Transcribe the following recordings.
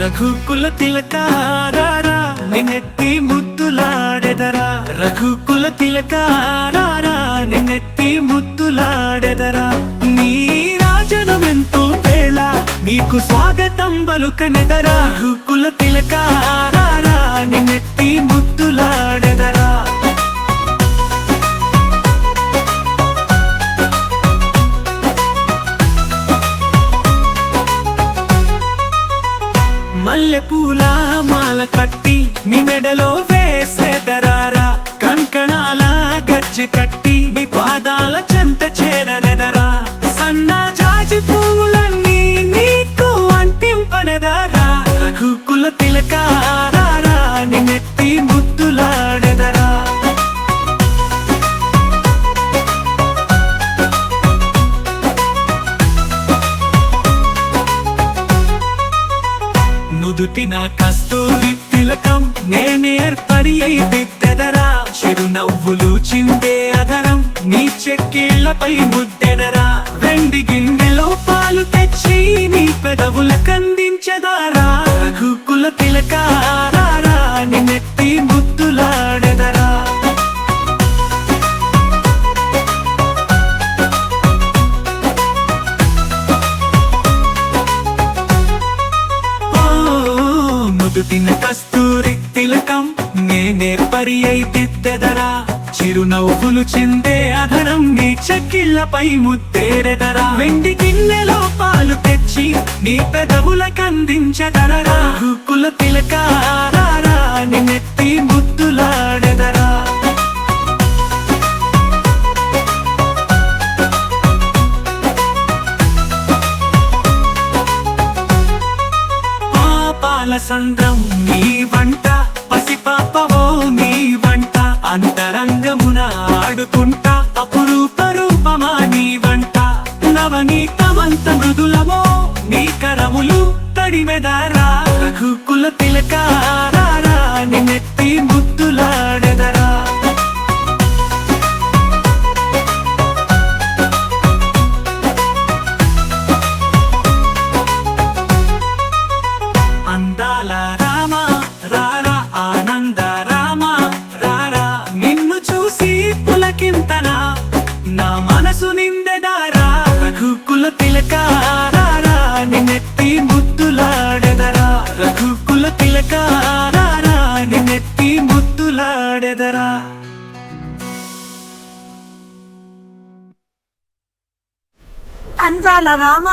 రఘుకుల తిలకారారా నిన్నెత్తి ముద్దులాడెదరా. రఘుకుల తిలకారారా నిన్నెత్తి ముద్దులాడెదరా. నీ రాజనమెంతో వేళ నీకు స్వాగతం బలుకనెదరా రఘుకుల మల్లె పూల మాల కట్టి మీ మెడలో నుదుటిన కస్తూరి తిలకం. నేనేర్పడి అయితెదరా చిరునవ్వులు చిందే అదరం. నీ చెక్కిళ్ళపై ముద్దెనరా వెండి గిన్నెలో పాలు నుదుటిన కస్తూరి తిలకం నేనే పరి అయితెద్దెదరా చిరునవ్వులు చెందే అధరం నీ చెక్కిళ్ళపై ముత్తేరెదరా వెండి గిన్నెలో పాలు తెచ్చి నీ పెదవుల కందించదరరా కుల తిలకారా నెత్తి ముద్దులా పాపాల సంద్రం నీ వంట. పసిపాపవో నీ వంట. అంతరంగమున ఆడుకుంటా. అపురూప రూపమా నీ వంట. నవనీతమంత మృదులమో నీ కరములు తడిమెదారా. రఘుకుల తిలకారా నిన్నెత్తి ముద్దులాడెదరా. రఘుకుల తిలకారా నెత్తి ముద్దులాడెదరా. రఘుకుల తిలకారా నెత్తి ముద్దులాడెదరా. అందాల రామ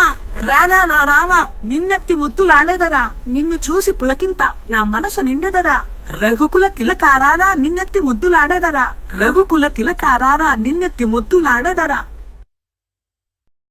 రానా నా రామ నిన్నెత్తి ముద్దులాడేదరా. నిన్ను చూసి పులకింత నా మనసు నిండెదరా. రఘుకుల తిలకారారా నిన్నెత్తి ముద్దులాడేదరా. రఘుకుల తిలకారారా నిన్నెత్తి ముద్దులాడేదరా.